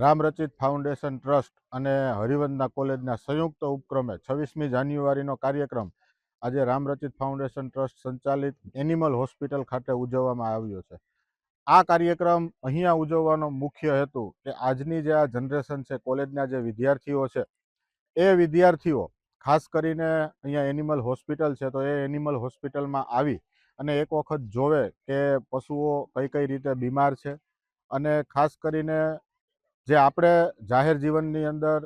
Ramrachit foundation trust અને હરિવંદના કોલેજના સંયુક્ત ઉપક્રમે છવ્વીસમી જાન્યુઆરીનો કાર્યક્રમ આજે રામરચિત ફાઉન્ડેશન ટ્રસ્ટ સંચાલિત એનિમલ હોસ્પિટલ ખાતે ઉજવવામાં આવ્યો છે. આ કાર્યક્રમ અહીંયા ઉજવવાનો મુખ્ય હેતુ કે આજની જે આ જનરેશન છે, કોલેજના જે વિદ્યાર્થીઓ છે, એ વિદ્યાર્થીઓ ખાસ કરીને અહીંયા એનિમલ હોસ્પિટલ છે, તો એ એનિમલ હોસ્પિટલમાં આવી અને એક વખત જોવે કે પશુઓ કઈ કઈ રીતે બીમાર છે અને ખાસ કરીને જે આપણે જાહેર જીવનની અંદર,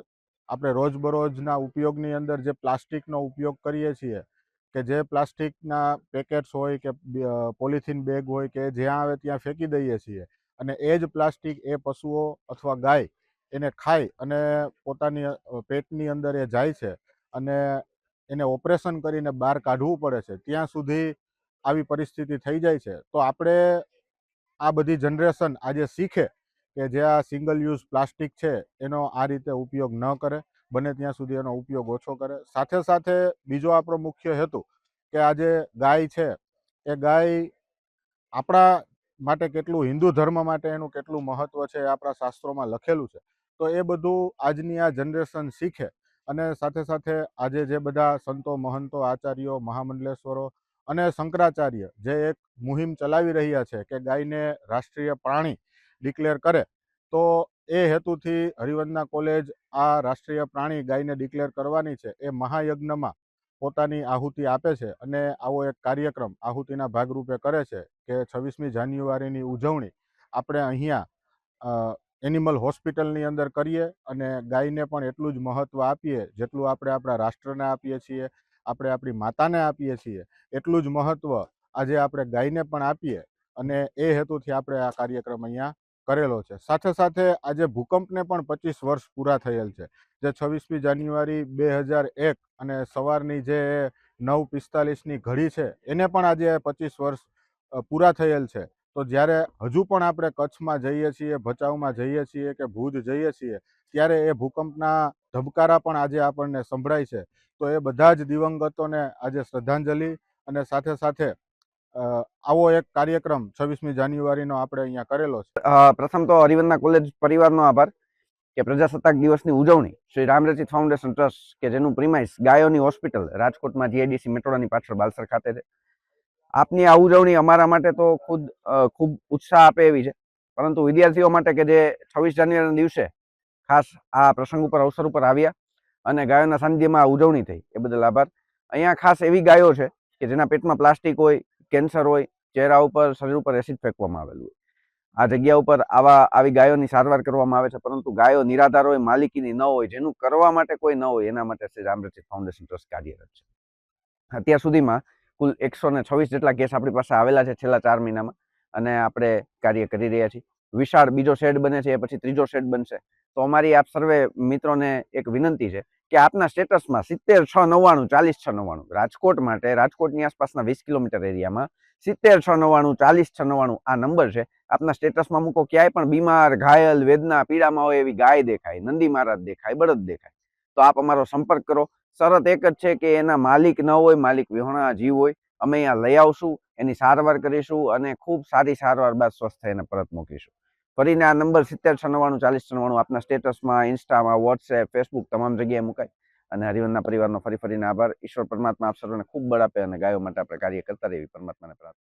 આપણે રોજબરોજના ઉપયોગની અંદર જે પ્લાસ્ટિકનો ઉપયોગ કરીએ છીએ, કે જે પ્લાસ્ટિકના પેકેટ્સ હોય કે પોલિથીન બેગ હોય કે જ્યાં આવે ત્યાં ફેંકી દઈએ છીએ અને એ જ પ્લાસ્ટિક એ પશુઓ અથવા ગાય એને ખાય અને પોતાની પેટની અંદર એ જાય છે અને એને ઓપરેશન કરીને બહાર કાઢવું પડે છે, ત્યાં સુધી આવી પરિસ્થિતિ થઈ જાય છે. તો આપણે આ બધી જનરેશન આજે શીખે કે જે આ સિંગલ યુઝ પ્લાસ્ટિક છે, એનો આ રીતે ઉપયોગ ન કરે, બને ત્યાં સુધી એનો ઉપયોગ ઓછો કરે. સાથે સાથે બીજો આપણો મુખ્ય હેતુ કે આજે ગાય છે, એ ગાય આપણા માટે કેટલું હિન્દુ ધર્મ માટે એનું કેટલું મહત્વ છે એ આપણા શાસ્ત્રોમાં લખેલું છે. તો એ બધું આજની આ જનરેશન શીખે અને સાથે સાથે આજે જે બધા સંતો, મહંતો, આચાર્યો, મહામંડલેશ્વરો અને શંકરાચાર્ય જે એક મુહિમ ચલાવી રહ્યા છે કે ગાયને રાષ્ટ્રીય પ્રાણી ડિક્લેર કરે, તો એ હેતુથી હરિવંદના કોલેજ આ રાષ્ટ્રીય પ્રાણી ગાયને ડિક્લેર કરવાની છે. એ મહાયજ્ઞમાં પોતાની આહુતિ આપે છે અને આવો એક કાર્યક્રમ આહુતિના ભાગરૂપે કરે છે કે છવ્વીસમી જાન્યુઆરીની ઉજવણી આપણે અહીંયા એનિમલ હોસ્પિટલની અંદર કરીએ અને ગાયને પણ એટલું જ મહત્ત્વ આપીએ જેટલું આપણે આપણા રાષ્ટ્રને આપીએ છીએ, આપણે આપણી માતાને આપીએ છીએ, એટલું જ મહત્ત્વ આજે આપણે ગાયને પણ આપીએ અને એ હેતુથી આપણે આ કાર્યક્રમ અહીંયા કરેલો છે. સાથે સાથે આજે ભૂકંપને પણ પચીસ વર્ષ પૂરા થયેલ છે. જે છવ્વીસમી જાન્યુઆરી બે હજાર એક અને સવારની જે નવ પિસ્તાલીસની ઘડી છે, એને પણ આજે પચીસ વર્ષ પૂરા થયેલ છે. તો જ્યારે હજુ પણ આપણે કચ્છમાં જઈએ છીએ, ભચાઉમાં જઈએ છીએ કે ભુજ જઈએ છીએ, ત્યારે એ ભૂકંપના ધબકારા પણ આજે આપણને સંભળાય છે. તો એ બધા જ દિવંગતોને આજે શ્રદ્ધાંજલિ અને સાથે સાથે આવો એક કાર્યક્રમ છવ્વીસમી જાન્યુઆરીનો આપણે અહીંયા કરેલો છે. પ્રથમ તો હરિવંદના કોલેજ પરિવારનો આભાર કે પ્રજાસત્તાક દિવસની ઉજવણી શ્રી રામરચિત ફાઉન્ડેશન ટ્રસ્ટ કે જેનું પ્રિમાઇસ ગાયોની હોસ્પિટલ રાજકોટમાં જીઆઈડીસી મેટોડાની પાછળ બાલસર ખાતે છે. આપની આ ઉજવણી અમારા માટે તો ખુદ ખૂબ ઉત્સાહ આપે એવી છે. પરંતુ વિદ્યાર્થીઓ માટે કે જે છવ્વીસ જાન્યુઆરીના દિવસે ખાસ આ પ્રસંગ ઉપર, અવસર ઉપર આવ્યા અને ગાયોના સાનિધ્યમાં આ ઉજવણી થઈ એ બદલ આભાર. અહીંયા ખાસ એવી ગાયો છે કે જેના પેટમાં પ્લાસ્ટિક હોય કેન્સર હોય, ચહેરા ઉપર, શરીર ઉપર એસિડ ફેંકવામાં આવેલું હોય. આ જગ્યા ઉપર આવા, આવી ગાયોની સારવાર કરવામાં આવે છે, પરંતુ ગાયો નિરાધાર હોય, માલિકીની ન હોય, જેનું કરવા માટે કોઈ ન હોય, એના માટે શ્રી રામરચિત ફાઉન્ડેશન ટ્રસ્ટ કાર્યરત છે. અત્યાર સુધીમાં કુલ એકસો ને છવ્વીસ જેટલા કેસ આપણી પાસે આવેલા છે છેલ્લા ચાર મહિનામાં, અને આપણે કાર્ય કરી રહ્યા છીએ. વિશાળ બીજો શેડ બને છે, એ પછી ત્રીજો શેડ બનશે. તો અમારી આપ સર્વે મિત્રોને એક વિનંતી છે કે આપના સ્ટેટસમાં સિત્તેર, છ, નવ્વાણું, ચાલીસ, છ, નવ્વાણું, રાજકોટ માટે, રાજકોટની આસપાસના વીસ કિલોમીટર એરિયામાં સિત્તેર, છ, નવ્વાણું, ચાલીસ, છ, નવ્વાણું આ નંબર છે. આપના સ્ટેટસમાં મૂકો, ક્યાંય પણ બીમાર, ઘાયલ, વેદના, પીડામાં હોય એવી ગાય દેખાય, નંદી મહારાજ દેખાય, બળદ દેખાય. તો આપ અમારો સંપર્ક કરો. શરત એક જ છે કે એના માલિક ન હોય, માલિક વિહોણા જીવ હોય, અમે અહીંયા લઈ આવશું, એની સારવાર કરીશું અને ખૂબ સારી સારવાર બાદ સ્વસ્થ એને પરત મૂકીશું. ફરીને આ નંબર સિત્તેર છ ચાલીસ છ નવ્વાણું આપના સ્ટેટસમાં, ઇન્સ્ટામાં, વોટ્સએપ, ફેસબુક તમામ જગ્યાએ મુકાય. અને હરિવનના પરિવારનો ફરી ફરીને આભાર. ઈશ્વર પરમાત્મા આપ સર્વને ખૂબ બળ આપે અને ગાયો માટે આપણે કાર્ય કરતા રહેવી પરમાત્માને પ્રાર્થના.